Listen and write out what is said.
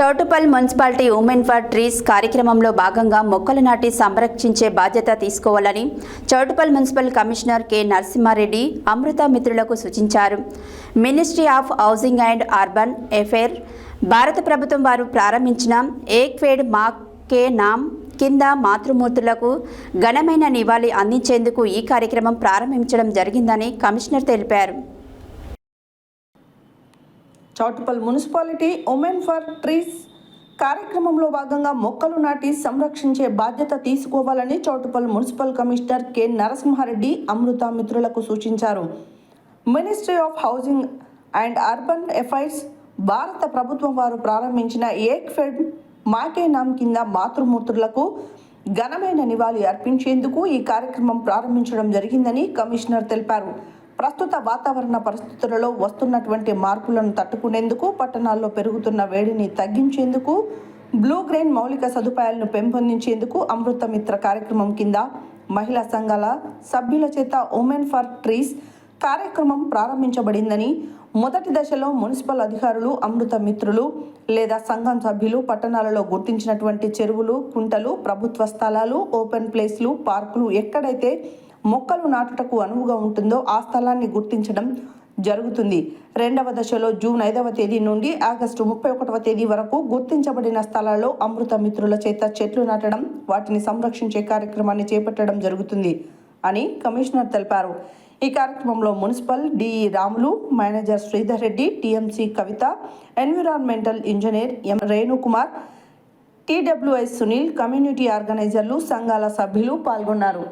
Choutuppal municipality women for trees కార్యక్రమంలో భాగంగా మొక్కలు నాటి సంరక్షించే బాధ్యత తీసుకోవాలని Choutuppal municipal commissioner K Narasimhareddy అమృత మిత్రులకు సూచించారు. Ministry of housing and urban affair భారత ప్రభుత్వం వారు ప్రారంభించిన ఏక్వేడ్ మా కే నామ్ కింద మాతృమూర్తులకు ఘనమైన నివాళి అందించేందుకు ఈ కార్యక్రమం ప్రారంభించడం జరిగిందని కమిషనర్ తెలిపారు. Choutuppal municipality women for trees కార్యక్రమంలో భాగంగా మొక్కలు నాటి సంరక్షించే బాధ్యత తీసుకోవాలని Choutuppal municipal commissioner K Narasimhareddy అమృత మిత్రులకు సూచించారు. Ministry of housing and urban affairs భారత ప్రభుత్వం వారు ప్రారంభించిన ఏక్ ఫెడ్ మాకే నామ్ కింద మాతృమూర్తులకు ఘనమైన నివాళి అర్పించేందుకు ఈ కార్యక్రమం ప్రారంభించడం జరిగిందని కమిషనర్ తెలిపారు. ప్రస్తుత వాతావరణ పరిస్థితులలో వస్తున్నటువంటి మార్పులను తట్టుకునేందుకు పట్టణాల్లో పెరుగుతున్న వేడిని తగ్గించేందుకు బ్లూ గ్రెయిన్ మౌలిక సదుపాయాలను పెంపొందించేందుకు అమృత మిత్ర కార్యక్రమం కింద మహిళా సంఘాల సభ్యుల చేత ఉమెన్ ఫర్ ట్రీస్ కార్యక్రమం ప్రారంభించబడిందని మొదటి దశలో మున్సిపల్ అధికారులు అమృత మిత్రులు లేదా సంఘం సభ్యులు పట్టణాలలో గుర్తించినటువంటి చెరువులు కుంటలు ప్రభుత్వ స్థలాలు ఓపెన్ ప్లేస్లు పార్కులు ఎక్కడైతే మొక్కలు నాటుటకు అనువుగా ఉంటుందో ఆ స్థలాన్ని గుర్తించడం జరుగుతుంది. రెండవ దశలో జూన్ ఐదవ తేదీ నుండి ఆగస్టు ముప్పై ఒకటవ తేదీ వరకు గుర్తించబడిన స్థలాల్లో అమృత మిత్రుల చేత చెట్లు నాటడం వాటిని సంరక్షించే కార్యక్రమాన్ని చేపట్టడం జరుగుతుంది అని కమిషనర్ తెలిపారు. ఈ కార్యక్రమంలో municipal DE Ramulu manager Sridhar Reddy TMC Kavitha environmental engineer M Renukumar TWS Sunil community ఆర్గనైజర్లు సంఘాల సభ్యులు పాల్గొన్నారు.